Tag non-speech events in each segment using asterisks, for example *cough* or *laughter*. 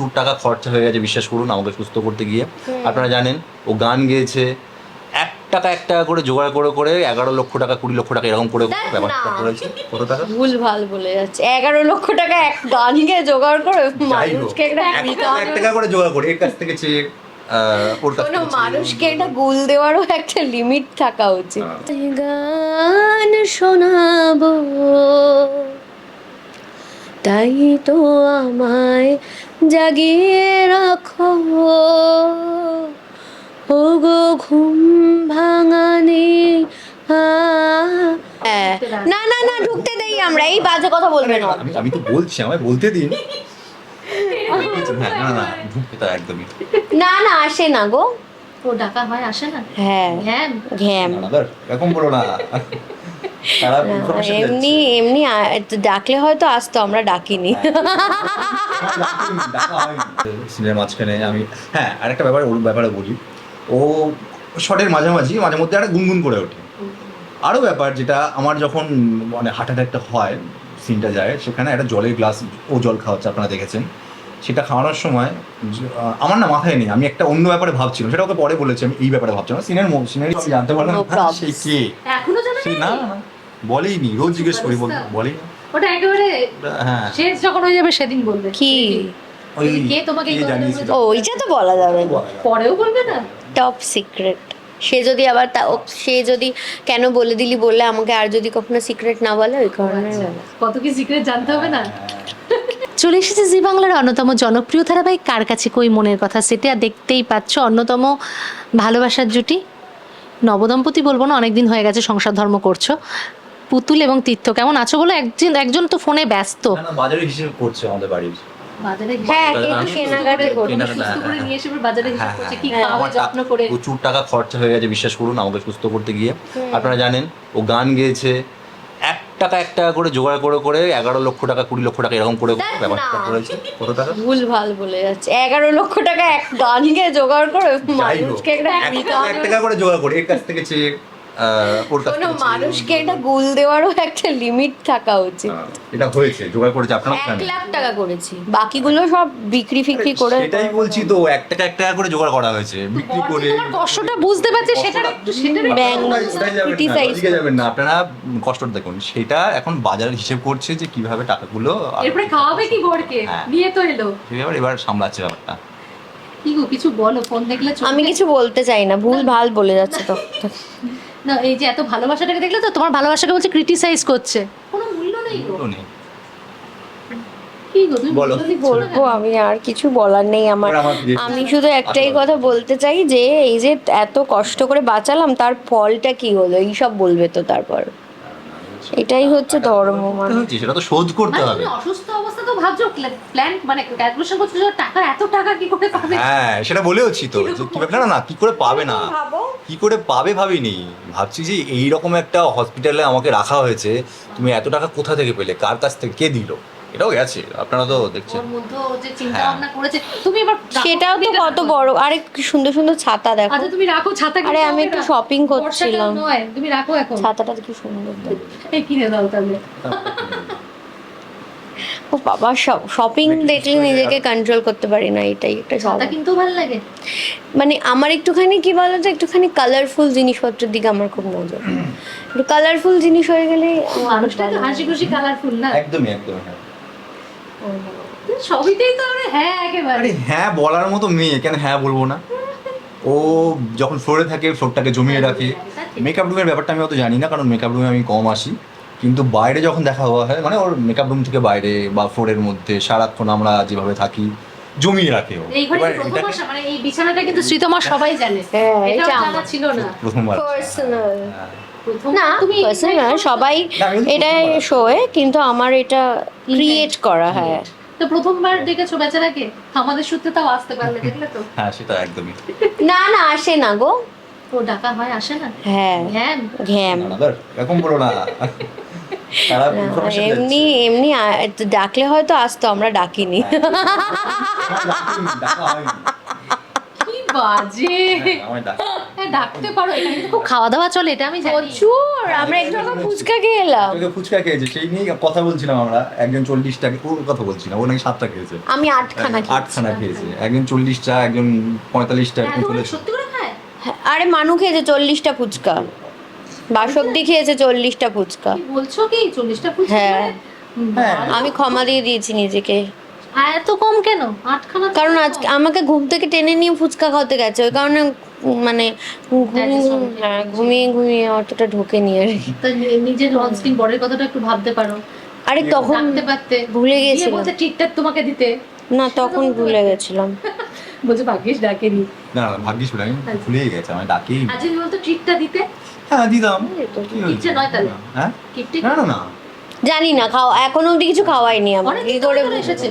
প্রচুর টাকা খরচা হয়ে গেছে বিশ্বাস করুন আমাকে সুস্থ করতে গিয়ে। আপনারা জানেন ও গান গেয়েছে এক টাকা এক টাকা করে জোগাড় করে করে এগারো লক্ষ টাকা কুড়ি লক্ষ টাকা এরকম করে ব্যবস্থা করেছে। কত টাকা? ভুল ভালো বলে যাচ্ছে। এগারো লক্ষ টাকা এক গান গিয়ে জোগাড় করে মানুষকে এক টাকা করে জোগাড় করে এর কাছ থেকে চেয়ে কোনো মানুষকে একটা গুল দেওয়ারও একটা লিমিট থাকা উচিত। হ্যাঁ। গান শোনাবো। তাই তো আমায় জাগিয়ে রাখো। ও গো ঘুম ভাঙানি হ্যাঁ। না না না ঢুকতে দেই আমরা এই বাজে কথা বলবে না। আমি আমি তো বলছি আমায় বলতে দিন। হ্যাঁ না না ঢুকতে তো একদমই। না না আসে না গো। ও ডাকা হয় আসে না? হ্যাঁ। হ্যাঁ ঘ্যাম। না, এরকম বলো না। এমনি এমনি ডাকলে হয়তো আসতো আমরা ডাকিনি। সিনের মাঝখানে আমি হ্যাঁ আরেকটা ব্যাপার ওর ব্যাপারে বলি। ও শটের মাঝামাঝি মাঝে মধ্যে একটা গুনগুন করে ওঠে। আরও ব্যাপার যেটা আমার যখন মানে হার্ট অ্যাটাকটা হয় সিনটা যায় সেখানে একটা জলের গ্লাস ও জল খাওয়াচ্ছে আপনারা দেখেছেন। সেটা খাওয়ানোর সময় আমার না মাথায় নেই আমি একটা অন্য ব্যাপারে ভাবছিলাম। সেটা ওকে পরে বলেছি আমি এই ব্যাপারে ভাবছিলাম। সিনের সিনের জানতে পারলাম না, সে কে। এখনও না না, বলেইনি রোজ জিজ্ঞেস করি বল অবস্থা। বলেই ওটা একেবারে হ্যাঁ। শেষ যখন হয়ে যাবে সেদিন বলবে। কি? ওই কে তোমাকে? ও ওইটা তো বলা যাবে। পরেও বলবে না? টপ সিক্রেট সে যদি আবার তা সে যদি কেন বলে দিলি বললে আমাকে আর যদি কখনো সিক্রেট না বলে ওই কারণে আচ্ছা। কত কি সিক্রেট জানতে হবে না? চলে এসেছে জি বাংলার অন্যতম জনপ্রিয় ধারাবাহিক কার কাছে কই মনের কথা সেটা আর দেখতেই পাচ্ছ অন্যতম ভালোবাসার জুটি। নবদম্পতি বলব না অনেকদিন হয়ে গেছে সংসার ধর্ম করছ। পুতুল এবং তীর্থ কেমন আছো বলো? একজন একজন তো ফোনে ব্যস্ত। না না বাজারে হিসেব করছে আমাদের বাড়ির হ্যাঁ হ্যাঁ, নিয়ে এসে এবার বাজারে হিসাব হ্যাঁ, প্রচুর টাকা খরচা হয়ে গেছে বিশ্বাস করুন আমাকে সুস্থ করতে গিয়ে। আপনারা জানেন ও গান গেয়েছে টাকা এক টাকা করে জোগাড় করে করে এগারো লক্ষ টাকা কুড়ি লক্ষ টাকা এরকম করে ব্যবস্থা ব্যাপারটা করেছে। কত টাকা? ভুল ভালো বলে যাচ্ছে। এগারো লক্ষ টাকা এক গানকে জোগাড় করে মানুষকে এক টাকা করে জোগাড় করে এর কাছ থেকে চেয়ে ওর কোনো মানুষকে গুল দেওয়ারও একটা লিমিট থাকা উচিত। এটা হয়েছে জোগাড় করেছে আপনারা এক লাখ টাকা করেছি। বাকিগুলো সব বিক্রি ফিক্রি করে সেটাই বলছি তো এক টাকা এক টাকা করে জোগাড় করা হয়েছে বিক্রি করে কষ্টটা বুঝতে পারছি ওটাই যাবেন না, আপনারা কষ্টটা দেখুন সেটা এখন বাজারে হিসেব করছে যে কীভাবে টাকাগুলো এরপরে খাওয়াবে কি বরকে হ্যাঁ। তো এলো। এবার এবার সামলাচ্ছে ব্যাপারটা। কিছু বলো ফোন দেখলে আমি কিছু বলতে চাই না ভুল ভালো বলে যাচ্ছে তো। *laughs* না এই যে এত ভালোবাসাটাকে দেখলে তো তোমার ভালোবাসাকে বলছে ক্রিটিসাইজ করছে কোনো মূল্য নেই গো নেই। বলব আমি আর কিছু বলার নেই আমার আমি শুধু একটাই আচ্ছা। কথা বলতে চাই যে এই যে এত কষ্ট করে বাঁচালাম তার ফলটা কি হলো এইসব বলবে তো তারপর এটাই হচ্ছে ধর্ম মানে সেটা তো শোধ করতে মানে হবে অসুস্থ তো ভাবছ প্ল্যান মানে ক্যালকুলেশন করছ যে টাকা এত টাকা কি করে পাবে? হ্যাঁ সেটা বলেওছি তো যে কীভাবে না না কি করে পাবে না? কি করে পাবে ভাবিনি। ভাবছি যে এই রকম একটা হসপিটালে আমাকে রাখা হয়েছে। তুমি এত টাকা কোথা থেকে পেলে? কার কাছ থেকে? কে দিল? এটাও গেছে আপনারা তো দেখছেন। ওর মধ্যে ও যে চিন্তা হ্যাঁ। ভাবনা করেছে। তুমি এবার সেটাও তো কত বড়। আরে কি সুন্দর সুন্দর ছাতা দেখো। আচ্ছা তুমি রাখো ছাতা আরে আমি একটু শপিং করছিলাম। তুমি রাখো এখন। ছাতাটা কি সুন্দর এই কিনে দাও তাহলে। *laughs* ও বাবা শপিং দেখলে নিজেকে কন্ট্রোল করতে পারি না এটাই একটা স্বভাব। কিনতেও ভালো লাগে? মানে আমার একটুখানি কি বলতো একটুখানি কালারফুল জিনিসপত্রের দিকে আমার খুব নজর। একটু কালারফুল জিনিস হয়ে গেলে মানুষটা তো হাসি খুশি কালারফুল না? একদমই একদমই হ্যাঁ। সবইতেই তো আমরা হ্যাঁ একেবারে। আরে হ্যাঁ বলার মতো মেয়ে কেন হ্যাঁ বলব না? ও যখন ফ্লোরে থাকে ফ্লোরটাকে জমিয়ে রাখে। মেকআপ রুমের ব্যাপারটা আমি অত জানি না কারণ মেকআপ রুমে আমি কম আসি। কিন্তু বাইরে যখন দেখা হওয়া হয় মানে ওর মেকআপ রুম থেকে বাইরে বা ফ্লোরের মধ্যে সারাক্ষণ আমরা যেভাবে থাকি জমিয়ে রাখে ও। মানে এই বিছানাটা কিন্তু শ্রীতমার সবাই জানে। হ্যাঁ, এটা জানা আমার। ছিল না। প্রথমবার। পার্সোনাল হ্যাঁ। না তুমি পার্সোনাল সবাই না, আমি বলছি এটা শোয়ে কিন্তু আমার এটা ক্রিয়েট করা হ্যাঁ। তো প্রথমবার ডেকেছো বেচারাকে? আমাদের সূত্রে তাও আসতে পারলে দেখলে তো? *laughs* হ্যাঁ সেটা একদমই। না না আসে না গো। ও ডাকা হয় আসে না? হ্যাঁ। হ্যাঁ ঘ্যাম। ধর, এরকম বলো না। এমনি এমনি ডাকলে হয়তো আসতো আমরা ডাকিনি বাজে হ্যাঁ। হ্যাঁ, ডাকতে পারো এখানে খুব খাওয়া দাওয়া চলে এটা আমি প্রচুর আমরা একটু আগে ফুচকা খেয়ে এলাম ফুচকা খেয়েছে সেই নিয়ে কথা বলছিলাম আমরা একজন চল্লিশ টাকা ওর কথা বলছিলাম ও নাকি সাতটা খেয়েছে আমি আটখানা খেয়েছি। আটখানা খেয়েছে একজন চল্লিশটা একজন পঁয়তাল্লিশটা হ্যাঁ, সত্যি করে খায় হ্যাঁ, আরে মানু খেয়েছে চল্লিশটা ফুচকা বাসব্দি খেয়েছে চল্লিশটা ফুচকা। বলছো কি? চল্লিশটা ফুচকা হ্যাঁ। মানে? হ্যাঁ। আমি ক্ষমা দিয়ে দিয়েছি নিজেকে। আর এত কম কেন? আটখানা কারণ। আজকে আমাকে ঘুম থেকে টেনে নিয়ে ফুচকা খাওয়াতে গেছে ওই কারণে মানে ঘুমিয়ে হ্যাঁ, ঘুমিয়ে ঘুমিয়ে অতটা ঢোকে নিয়ে আর কি। নিজের অনস্ক্রিন বরের কথাটা একটু ভাবতে পারো। আরে তখন পারতে। ভুলে গেছিলাম। বলতে ঠিকঠাক তোমাকে দিতে। না তখন ভুলে গেছিলাম। বলছে ভাগ্যিস ডাকেনি। না ভাগ্যিস আমি ভুলেই গেছে আমি ডাকি আজ বলতো ট্রিটটা দিতে। হ্যাঁ দিতাম? ইচ্ছে নয় তাহলে? হ্যাঁ? না না না। জানি না খাওয়া এখনও অব্দি কিছু খাওয়াইনি আমার। কি করে এসেছে।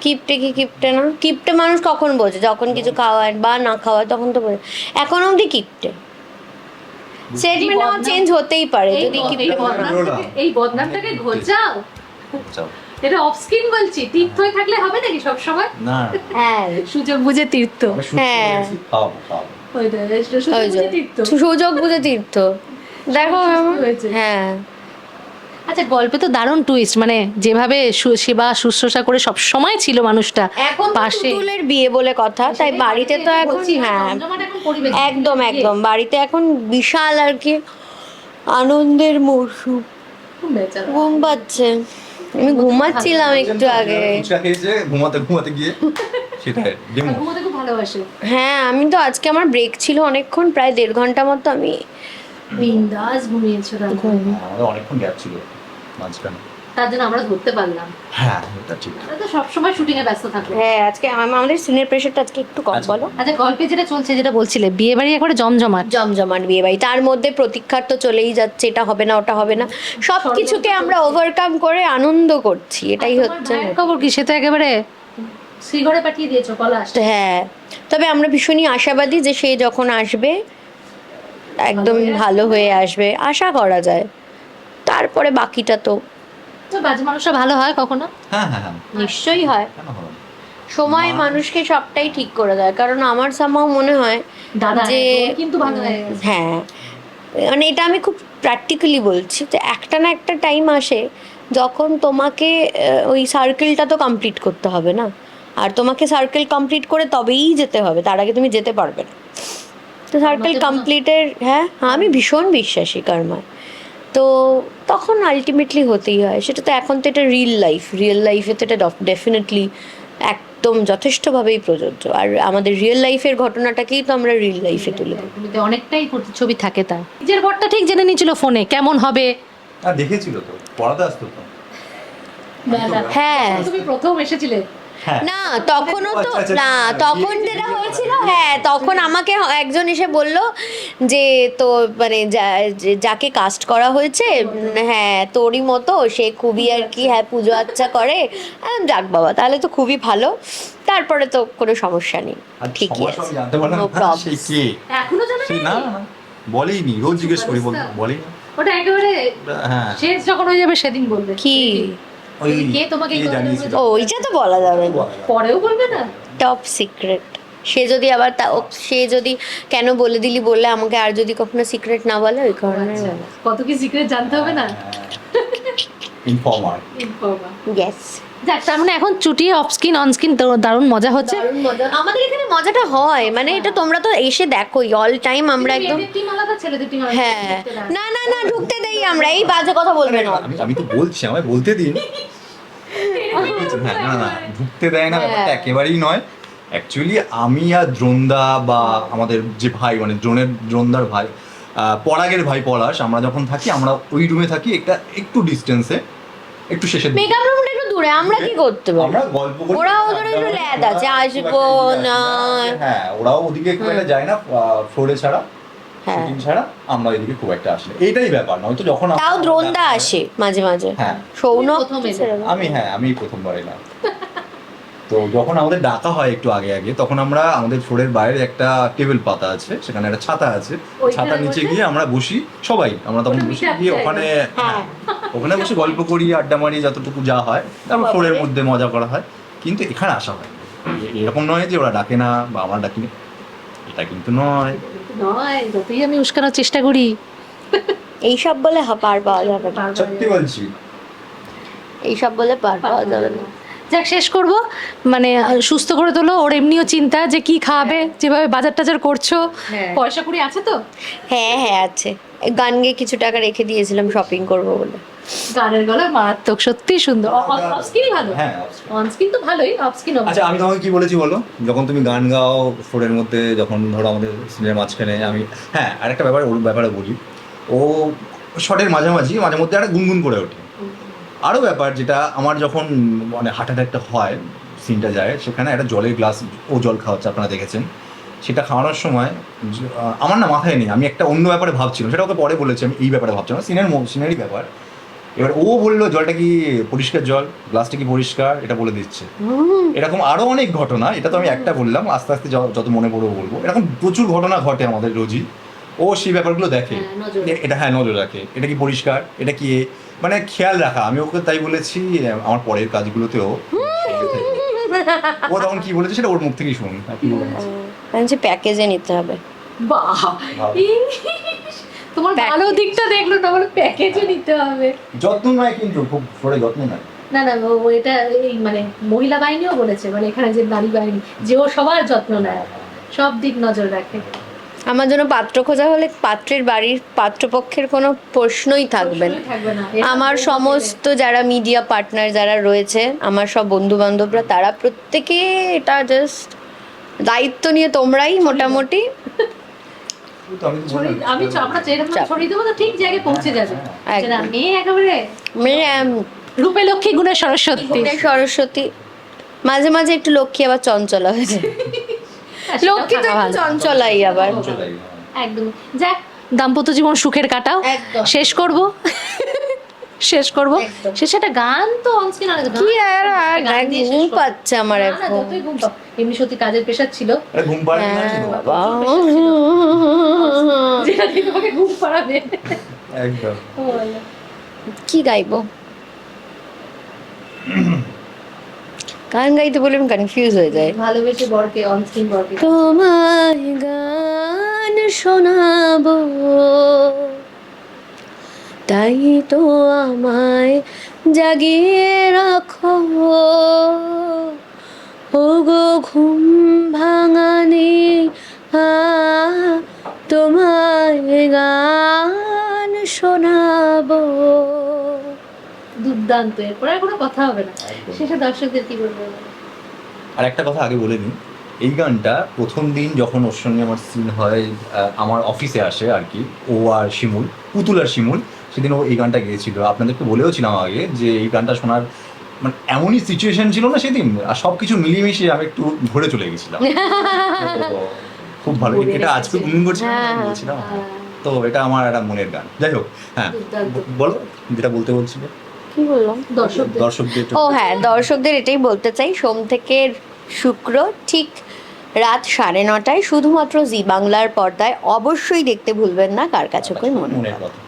কিপটে কি কিপটে না? কিপটে মানুষ কখন বোঝে? যখন কিছু খাওয়ায় বা না খাওয়ায় তখন তো বোঝে। এখন অব্দি কিপটে। স্টেটমেন্ট আমার চেঞ্জ হতেই পারে যদি কিপটে এই বদনামটাকে- ঘোচাও। চাও। এটা বলছি তীর্থ থাকলে হবে নাকি সব সময় না। হ্যাঁ। সুযোগ বুঝে তীর্থ। হ্যাঁ। খাওয়াবো খাওয়াবো। সুযোগ বুঝে তীর্থ। দেখো। হ্যাঁ। আচ্ছা গল্পে তো দারুণ টুইস্ট মানে যেভাবে সেবা শুশ্রূষা করে সব সময় ছিল মানুষটা এখন পাশে। তুতুলের বিয়ে বলে কথা তাই বাড়িতে তো এখন হ্যাঁ। এখন পরিবেশ। একদম একদম। বাড়িতে এখন বিশাল আর কি আনন্দের মরশুম। বেচারা। ঘুম পাচ্ছে। আমি ঘুমাচ্ছিলাম একটু আগে। ফুচকা খেয়েছে ঘুমাতে ঘুমাতে গিয়ে *laughs* সেটাই ডেমো। ঘুমোতে খুব ভালোবাসে। হ্যাঁ আমি তো আজকে আমার ব্রেক ছিল অনেকক্ষণ প্রায় দেড় ঘণ্টা মতো আমি বিন্দাস ঘুমিয়েছো রাতে। অনেকক্ষণ গ্যাপ ছিল মাঝখানে। তার জন্য আমরা ধরতে পারলাম। হ্যাঁ এটা ঠিক। আমরা তো সবসময় শুটিং এ ব্যস্ত থাকব। হ্যাঁ আজকে আমাদের সিনিয়র প্রেশারটা আজকে একটু কম আচ্ছা। বলো। আচ্ছা গল্পে যেটা চলছে যেটা বলছিলে বিয়ে বাড়ি একবারে জমজমাট। জমজমাট বিয়ে বাড়ি তার মধ্যে প্রতীক্ষার তো চলেই যাচ্ছে এটা হবে না ওটা হবে না। সব কিছুকে আমরা ওভারকাম করে আনন্দ করছি এটাই হচ্ছে। খবর কি? সে তো একেবারে শ্রীঘরে পাঠিয়ে দিয়েছ পলাশ। হ্যাঁ তবে আমরা ভীষণই আশাবাদী যে সে যখন আসবে একদম ভালো হয়ে আসবে আশা করা যায়। তারপরে বাকিটা তো তো বাজে মানুষরা ভালো হয় কখনো? হ্যাঁ হ্যাঁ হ্যাঁ। নিশ্চয়ই হয়। কেন হবে না? সময় মানুষকে সবটাই ঠিক করে দেয়। কারণ আমার সামাও মনে হয় দাদা যে কিন্তু ভালো হয়ে গেছে। হ্যাঁ। মানে এটা আমি খুব প্র্যাকটিক্যালি বলছি। যে একটা না একটা টাইম আসে যখন তোমাকে আহ, ওই সার্কেলটা তো কমপ্লিট করতে হবে না। আর তোমাকে সার্কেল কমপ্লিট করে তবেই যেতে হবে। তার আগে তুমি যেতে পারবে না। তো সার্কেল কমপ্লিটের হ্যাঁ আমি ভীষণ বিশ্বাসী কর্মায়। তো তখন আলটিমেটলি হতেই হয়। সেটা তো এখন তো এটা রিয়েল লাইফ রিয়েল লাইফে তো এটা ডেফিনেটলি একদম যথেষ্টভাবেই প্রযোজ্য। আর আমাদের রিয়েল লাইফের ঘটনাটাকেই তো আমরা রিয়েল লাইফে তুলে ধরি। অনেকটাই ছবি থাকে তা নিজের বরটা ঠিক জেনে নিয়েছিল ফোনে কেমন হবে? দেখেছিল তো পড়াতে আসতো তো। হ্যাঁ। তুমি প্রথম এসেছিলে। হ্যাঁ না তখনও তো আচ্ছা, আচ্ছা, না আচ্ছা, তখন যেটা হয়েছিল হ্যাঁ তখন আমাকে একজন এসে বলল যে তো মানে যাকে কাস্ট করা হয়েছে হ্যাঁ তোরই মতো সে খুবই আর কি হ্যাঁ পুজো আচ্চা করে। যাক বাবা তাহলে তো খুবই ভালো। তারপরে তো কোনো সমস্যা নেই। ঠিকই আছে। এখনও না বলেইনি রোজ জিজ্ঞেস করি বল ওটা একেবারে হ্যাঁ। শেষ যখন হয়ে যাবে সেদিন বলবে। কি? ওই কে তোমাকে? ও ওইটা তো বলা যাবে না। পরেও বলবে না? টপ সিক্রেট সে যদি আবার তা ও- সে যদি কেন বলে দিলি বললে আমাকে আর যদি কখনো সিক্রেট না বলে ওই কারণে আচ্ছা, কত কি সিক্রেট জানতে হবে না? ইনফর্মার যাক তার মানে এখন চুটিয়ে অফ স্কিন অন স্কিন দারুণ মজা হচ্ছে। দারুণ মজা। আমাদের এখানে মজাটা হয় মানে এটা তোমরা তো এসে দেখোই অল টাইম আমরা একদম মেয়েদের টিম আলাদা ছেলেদের টিম আলাদা। হ্যাঁ। দেখতে না না না ঢুকতে দেই আমরা এই বাজে কথা বলবে না। আমি আমি তো বলছি আমায় বলতে দিন। হ্যাঁ না না ঢুকতে দেয় না ব্যাপারটা একেবারেই নয়। অ্যাকচুয়ালি আমি আর দ্রোন্দা বা আমাদের যে ভাই মানে দ্রোণের দ্রোন্দার ভাই পরাগের ভাই পলাশ আমরা যখন থাকি আমরা ওই রুমে থাকি একটা একটু ডিস্টেন্সে একটু শেষের মেকআপ রুমটা একটু দূরে আমরা কি করতে পারি? আমরা গল্প করি। ওরা ওদের একটু ল্যাদ আছে, আসব না। হ্যাঁ ওরাও ওদিকে একটা যায় না ফ্লোরে ছাড়া। হ্যাঁ শুটিং ছাড়া আমরা এদিকে খুব একটা আসি না। এইটাই ব্যাপার নয়তো যখন তাও দ্রোনদা আসে মাঝে মাঝে। হ্যাঁ। সৌনক। আমি হ্যাঁ আমি প্রথমবার এলাম তো যখন আমাদের ডাকা হয় একটু আগে আগে তখন আমরা আমাদের ফ্লোরের বাইরে একটা টেবিল পাতা আছে সেখানে একটা ছাতা আছে। ছাতার নিচে গিয়ে আমরা বসি সবাই। আমরা তখন বসি গিয়ে ওখানে হ্যাঁ। ওখানে বসে গল্প করি আড্ডা মারি যতটুকু যা হয়। তারপর ফ্লোরের মধ্যে মজা করা হয়। কিন্তু এখানে আসা হয় এরকম নয় যে ওরা ডাকে না বা আমরা ডাকি না। এটা কিন্তু নয়। নয় যতই আমি উস্কানোর চেষ্টা করি। এইসব বলে পার পাওয়া যাবে না। সত্যি বলছি। এইসব বলে পার পাওয়া যাবে না। যাক শেষ করব। মানে সুস্থ করে তোলো ওর এমনিও চিন্তা যে কি খাবে যেভাবে বাজার টাজার করছ। হ্যাঁ। পয়সা কুড়ি আছে তো? হ্যাঁ হ্যাঁ আছে। গান গেয়ে কিছু টাকা রেখে দিয়েছিলাম শপিং করব বলে। গানের গলা মারাত্মক সত্যি সুন্দর। অফস্কিনই ভালো? হ্যাঁ অনস্কিন তো ভালোই অফস্কিন আচ্ছা আমি তোমাকে কি বলেছি বলো? যখন তুমি গান গাও ফ্লোরের মধ্যে যখন ধরো আমাদের সিনের মাঝখানে আমি হ্যাঁ আরেকটা ব্যাপার ওর ব্যাপারে বলি। ও শটের মাঝামাঝি মাঝে মধ্যে একটা গুনগুন করে ওঠে। আরও ব্যাপার যেটা আমার যখন মানে হার্ট অ্যাটাকটা হয় সিনটা যায় সেখানে একটা জলের গ্লাস ও জল খাওয়াচ্ছে আপনারা দেখেছেন। সেটা খাওয়ানোর সময় আমার না মাথায় নেই আমি একটা অন্য ব্যাপারে ভাবছিলাম সেটা ওকে পরে বলেছি আমি এই ব্যাপারে ভাবছিলাম সিনের সিনেরই ব্যাপার। এবার ও বলল জলটা কি পরিষ্কার জল? গ্লাসটা কি পরিষ্কার? এটা বলে দিচ্ছে। এরকম আরও অনেক ঘটনা এটা তো আমি একটা বললাম আস্তে আস্তে যত মনে পড়বে বলব। এরকম প্রচুর ঘটনা ঘটে আমাদের রোজই। ও সেই ব্যাপারগুলো দেখে। হ্যাঁ, এটা হ্যাঁ নজর রাখে। এটা কি পরিষ্কার? এটা কি মানে খেয়াল রাখা। আমি ওকে তাই বলেছি আমার পরের কাজগুলোতেও। ও তখন কি বলেছে সেটা ওর মুখ থেকেই শুনুন। কি প্যাকেজে নিতে হবে। বাহ! তোমার ভালো দিকটা দেখল না বলে প্যাকেজও নিতে হবে। যত্ন নয় কিন্তু খুব সরে যত্ন নয়। না না ও এটা এই মানে মহিলা বাহিনীও বলেছে মানে এখানে যে নারী বাহিনী যে ও সবার যত্ন নেয় সব দিক নজর রাখে। আমার জন্য পাত্র খোঁজা হলে পাত্রের বাড়ির পাত্রপক্ষের কোনো প্রশ্নই থাকবে না। আমার সমস্ত যারা মিডিয়া পার্টনার যারা রয়েছে আমার সব বন্ধু বান্ধবরা তারা প্রত্যেকে এটা জাস্ট দায়িত্ব নিয়ে তোমরাই মোটামুটি আমি তো ছড়িয়ে- বললাম। আমি চ- আমরা যেরকম ছড়িয়ে দেবো তো ঠিক জায়গায় পৌঁছে যাবে। হ্যাঁ, যে না, একদম। মেয়ে একেবারে মানে, রূপে লক্ষ্মী গুণে সরস্বতী। সরস্বতী। মাঝে মাঝে একটু লক্ষ্মী আবার চঞ্চলা হয়েছে *laughs* হ্যাঁ, লক্ষ্মী তো একটু চঞ্চলাই আবার। হ্যাঁ। একদম যাক দাম্পত্য জীবন সুখের কাটাও। শেষ করব। শেষ করব। শেষে একটা গান তো অনস্ক্রিন আর কি আর ঘুম পাচ্ছে আমার এখন। এমনি সত্যি কাজের প্রেশার ছিল। আরে ঘুম পাড়ে না হ্যাঁ, ছিল। বাবা। *laughs* যেটা দিয়ে তোমাকে ঘুম পাড়াবে। একদম। কি গাইবো? গান গাইতে বলে আমি কনফিউজ হয়ে যাই। ভালোবেসে বরকে অনস্ক্রিন বরকে। তোমায় গান শোনাবো। তাই তো আমায় জাগিয়ে রাখো। ও গো ঘুম ভাঙানি আ, তোমায় গান শোনাবো। দুর্দান্ত এরপর আর কোনো কথা হবে না। শেষে দর্শকদের কি বলব? আর একটা কথা আগে বলে নিই এই গানটা প্রথম দিন যখন ওর সঙ্গে আমার সিন হয় আমার অফিসে আসে আর কি ও আর শিমুল পুতুল আর শিমুল সেদিন ও এই গানটা গিয়েছিল। আপনাদেরকে বলেও ছিলাম আগে যে এই গানটা শোনার মানে এমনই সিচুয়েশন ছিল না সেদিন আর সব কিছু মিলিয়ে মিশিয়ে আমি একটু ঘুরে চলে গেছিলাম। *laughs* খুব ভালো। এটা আজকে। গুনগুন করছিলাম হ্যাঁ, বলছিলাম হ্যাঁ। তো এটা আমার একটা মনের গান। যাই হোক হ্যাঁ। বলো যেটা বলতে বলছিলে। কি বললাম? দর্শকদের। দর্শকদের ও হ্যাঁ দর্শকদের এটাই বলতে চাই। সোম থেকে শুক্র ঠিক রাত সাড়ে নটায় শুধুমাত্র জি বাংলার পর্দায়। অবশ্যই দেখতে ভুলবেন না কার কাছে কই মনে মনের কথা।